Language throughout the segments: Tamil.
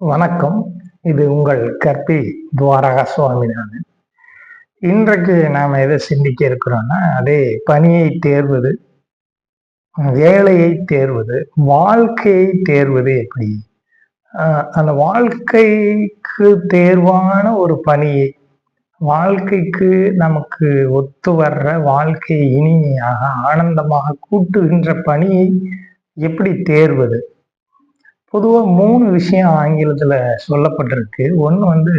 வணக்கம். இது உங்கள் கற்பி துவாரகா சுவாமிநாதன் இன்றைக்கு நாம் எதை சிந்திக்க இருக்கிறோம்னா அதே பணியை தேர்வது வேலையை தேர்வது வாழ்க்கையை தேர்வது எப்படி? அந்த வாழ்க்கைக்கு தேர்வான ஒரு பணியை வாழ்க்கைக்கு நமக்கு ஒத்து வர்ற வாழ்க்கையை இனிமையாக ஆனந்தமாக கூட்டுகின்ற பணியை எப்படி தேர்வது? பொதுவாக மூணு விஷயம் ஆங்கிலத்தில் சொல்லப்பட்டிருக்கு. ஒன்று வந்து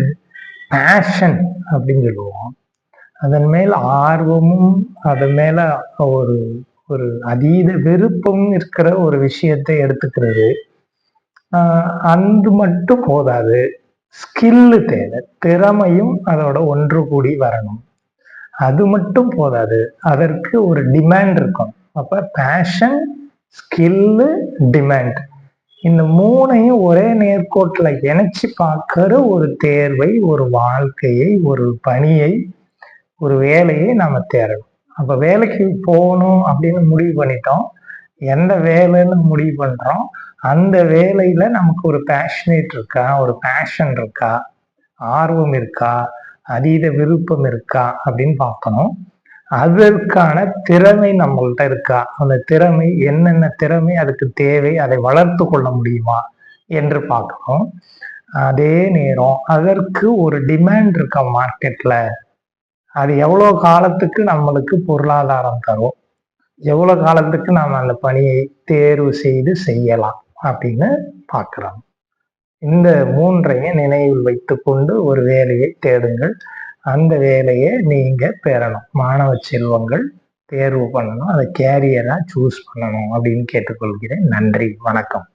பேஷன் அப்படின்னு சொல்லுவோம். அதன் மேல் ஆர்வமும் அதன் மேல ஒரு ஒரு அதீத வெறுப்பும் இருக்கிற ஒரு விஷயத்தை எடுத்துக்கிறது. அந்த மட்டும் போதாது. ஸ்கில்லு தேவை. திறமையும் அதோட ஒன்று கூடி வரணும். அது மட்டும் போதாது. அதற்கு ஒரு டிமாண்ட் இருக்கும் அப்ப பேஷன் ஸ்கில்லு டிமாண்ட் இந்த மூணையும் ஒரே நேர்கோட்டில் இணைச்சி பார்க்குற ஒரு தேர்வை ஒரு வாழ்க்கையை ஒரு பணியை ஒரு வேலையை நம்ம தேரணும் அப்போ வேலைக்கு போகணும் அப்படின்னு முடிவு பண்ணிட்டோம். எந்த வேலைன்னு முடிவு பண்ணுறோம் அந்த வேலையில் நமக்கு ஒரு பேஷனேட் இருக்கா? ஒரு பேஷன் இருக்கா? ஆர்வம் இருக்கா? அதீத விருப்பம் இருக்கா? அப்படின்னு பார்க்கணும். அதற்கான திறமை நம்மள்கிட்ட இருக்கா? அந்த திறமை என்னென்ன திறமை அதுக்கு தேவை அதை வளர்த்து கொள்ள முடியுமா என்று பார்க்கணும். அதே நேரம் அதற்கு ஒரு டிமாண்ட் இருக்கா மார்க்கெட்ல அது எவ்வளோ காலத்துக்கு நம்மளுக்கு பொருளாதாரம் தரும்? எவ்வளோ காலத்துக்கு நாம் அந்த பணியை தேர்வு செய்து செய்யலாம் அப்படின்னு பார்க்கலாம் இந்த மூன்றையும் நினைவில் வைத்துக்கொண்டு ஒரு வேலையை தேடுங்கள். அந்த வேலையை நீங்கள் பெறணும். மாணவ செல்வங்கள் தேர்வு பண்ணணும். அதை கேரியராக சூஸ் பண்ணணும் அப்படின்னு கேட்டுக்கொள்கிறேன். நன்றி. வணக்கம்.